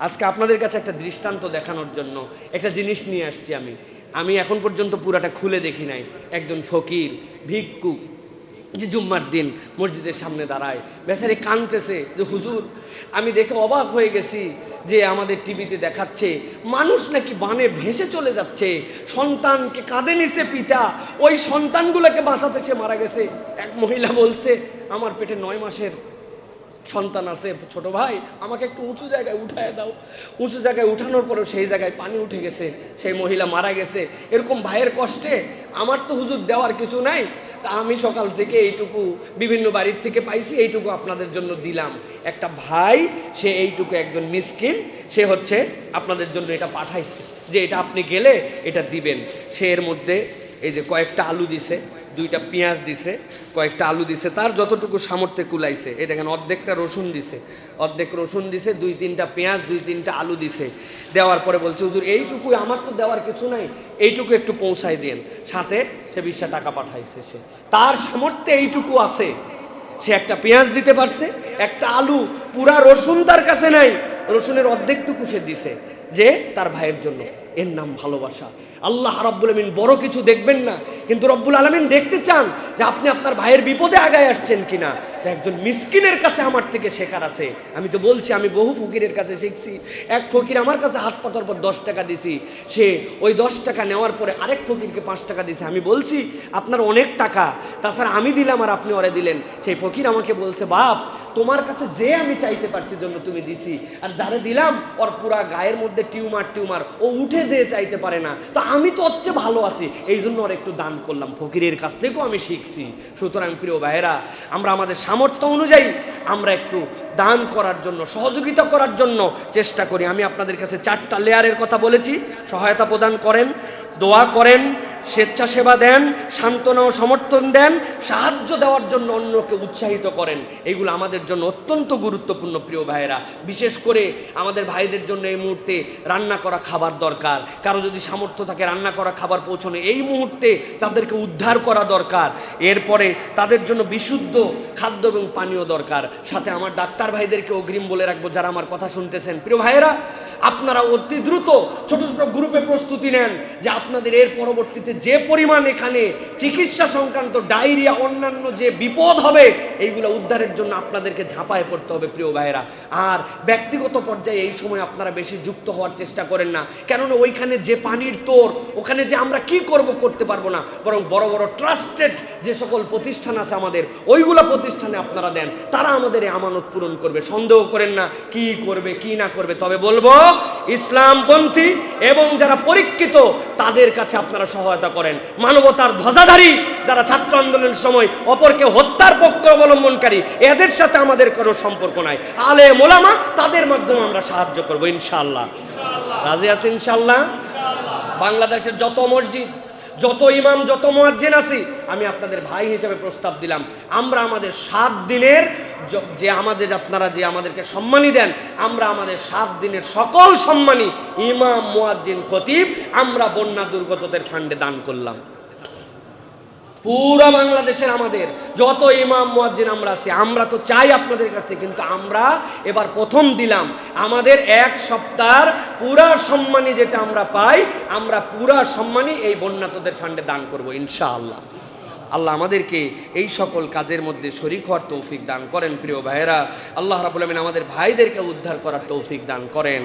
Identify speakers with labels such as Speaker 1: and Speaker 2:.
Speaker 1: আজকে আপনাদের কাছে একটা দৃষ্টান্ত দেখানোর জন্য একটা জিনিস নিয়ে আসছি আমি। আমি এখন পর্যন্ত পুরাটা খুলে দেখি নাই। একজন ফকির ভিক্ষুক যে জুম্মার দিন মসজিদের সামনে দাঁড়ায়। বেচারে কানতেছে যে, হুজুর, আমি দেখে অবাক হয়ে গেছি যে আমাদের টিভিতে দেখাচ্ছে, মানুষ নাকি বানে ভেসে চলে যাচ্ছে। সন্তানকে কাঁধে নিছে পিতা ওই সন্তানগুলোকে বাঁচাতে সে মারা গেছে। এক মহিলা বলছে, আমার পেটে নয় মাসের সন্তান আছে, ছোট ভাই, আমাকে একটু উঁচু জায়গায় উঠায় দাও। উঁচু জায়গায় উঠানোর পরেও সেই জায়গায় পানি উঠে গেছে, সেই মহিলা মারা গেছে। এরকম ভাইয়ের কষ্টে আমার তো হুজুর দেওয়ার কিছু নাই। তা আমি সকাল থেকে এইটুকু বিভিন্ন বাড়ির থেকে পাইছি, এইটুকু আপনাদের জন্য দিলাম। একটা ভাই, সে এইটুকু একজন মিসকিন, সে হচ্ছে আপনাদের জন্য এটা পাঠাইছে। যে এটা আপনি গেলে এটা দিবেন। সে এর মধ্যে এই যে কয়েকটা আলু দিছে দুইটা পেঁয়াজ দিছে, কয়েকটা আলু দিছে, তার যতটুকু সামর্থ্যে কুলাইছে। এই দেখেন, অর্ধেকটা রসুন দিছে। অর্ধেক রসুন দিছে, দুই তিনটা পেঁয়াজ, দুই তিনটা আলু দিছে। দেওয়ার পরে বলছে, হুজুর এইটুকু আমার তো দেওয়ার কিছু নাই। এইটুকু একটু পৌঁছাই দেন। সাথে সে বিশটা টাকা পাঠাইছে সে। তার সামর্থ্যে এইটুকু আছে। সে একটা পেঁয়াজ দিতে পারছে, একটা আলু, পুরা রসুন তার কাছে নাই। রসুনের অর্ধেকটুকু সে দিছে যে তার ভাইয়ের জন্য। এর নাম ভালোবাসা। আল্লাহ রব্বুল আলমিন বড় কিছু দেখবেন না, কিন্তু রব্বুল আলমিন দেখতে চান যে আপনি আপনার ভাইয়ের বিপদে আগায় আসছেন কিনা। একজন মিসকিনের কাছে আমার থেকে শেখার আছে। আমি তো বলছি, আমি বহু ফকিরের কাছে শিখছি। এক ফকির আমার কাছে হাত পাতার পর দশ টাকা দিছি। সে ওই দশ টাকা নেওয়ার পরে আরেক ফকিরকে পাঁচ টাকা দিছে। আমি বলছি, আপনার অনেক টাকা। তাছাড়া আমি দিলাম আর আপনি ওরে দিলেন। সেই ফকির আমাকে বলছে, বাপ তোমার কাছে যে আমি চাইতে পারছি জন্য তুমি দিছি। আর যারে দিলাম, ওর পুরা গায়ের মধ্যে টিউমার টিউমার। ও উঠে যেয়ে চাইতে পারে না। তো আমি তো হচ্ছে ভালো আছি। এই জন্য ওর একটু দান করলাম। ফকিরের কাছ থেকেও আমি শিখছি। সুতরাং প্রিয় ভাইয়েরা, আমরা আমাদের সামর্থ্য অনুযায়ী আমরা একটু দান করার জন্য, সহযোগিতা করার জন্য চেষ্টা করি। আমি আপনাদের কাছে চারটা লেয়ারের কথা বলেছি। সহায়তা প্রদান করেন, দোয়া করেন স্বেচ্ছাসেবা দেন, সান্ত্বনা ও সমর্থন দেন, সাহায্য দেওয়ার জন্য অন্যকে উৎসাহিত করেন। এগুলো আমাদের জন্য অত্যন্ত গুরুত্বপূর্ণ, প্রিয় ভাইয়েরা। বিশেষ করে আমাদের ভাইদের জন্য এই মুহূর্তে রান্না করা খাবার দরকার। কারও যদি সামর্থ্য থাকে রান্না করা খাবার পৌঁছানো, এই মুহূর্তে তাদেরকে উদ্ধার করা দরকার। এরপরে তাদের জন্য বিশুদ্ধ খাদ্য এবং পানীয় দরকার। সাথে আমার ডাক্তার ভাইদেরকে অগ্রিম বলে রাখব যারা আমার কথা শুনতেছেন। প্রিয় ভাইয়েরা, আপনারা অতি দ্রুত ছোট ছোট গ্রুপে প্রস্তুতি নেন যে আপনাদের এর পরবর্তীতে যে পরিমাণ এখানে চিকিৎসা সংক্রান্ত ডায়রিয়া, অন্যান্য যে বিপদ হবে, এইগুলো উদ্ধারের জন্য আপনাদেরকে ঝাঁপায় পড়তে হবে প্রিয় ভাইয়েরা। আর ব্যক্তিগত পর্যায়ে এই সময় আপনারা বেশি যুক্ত হওয়ার চেষ্টা করেন না। কেননা ওইখানে যে পানির তোর, ওখানে যে আমরা কি করব করতে পারব না, বরং বড় বড় ট্রাস্টেড যে সকল প্রতিষ্ঠান আছে আমাদের, ওইগুলো প্রতিষ্ঠানে আপনারা দেন। তারা আমাদের এই আমানত পূরণ করবে। সন্দেহ করেন না কি করবে, কি না করবে। তবে বলব, ইসলামপন্থী এবং যারা পরীক্ষিত, তাদের কাছে আপনারা সহায়তা করেন। মানবতার ধ্বজাধারী যারা ছাত্র আন্দোলনের সময় অপরকে হত্যার পক্ষ অবলম্বনকারী, এদের সাথে আমাদের কোনো সম্পর্ক নাই। আলে মোলামা, তাদের মাধ্যমে আমরা সাহায্য করব ইনশাল্লাহ রাজি আছে ইনশাল্লাহ বাংলাদেশের যত মসজিদ যত ইমাম, যত মোয়াজ্জেন আছি, আমি আপনাদের ভাই হিসেবে প্রস্তাব দিলাম। আমরা আমাদের সাত দিনের যে আমাদের আপনারা যে আমাদেরকে সম্মানী দেন, আমরা আমাদের সাত দিনের সকল সম্মানী ইমাম, মোয়াজ্জিন, খতিব, আমরা বন্যা দুর্গতদের ফান্ডে দান করলাম। পুরা বাংলাদেশের আমাদের, যত ইমাম, মুয়াজ্জিন আমরা আছি, আমরা তো চাই আপনাদের কাছ থেকে, কিন্তু আমরা এবার প্রথম দিলাম। আমাদের এক সপ্তাহের পুরা সম্মানী যেটা আমরা পাই, আমরা পুরা সম্মানী এই বন্যাতদের ফান্ডে দান করব, ইনশাআল্লাহ। আল্লাহ আমাদেরকে এই সকল কাজের মধ্যে শরিক হওয়ার তৌফিক দান করেন, প্রিয় ভাইয়েরা। আল্লাহ রাবুল আমিন আমাদের ভাইদেরকে উদ্ধার করার তৌফিক দান করেন।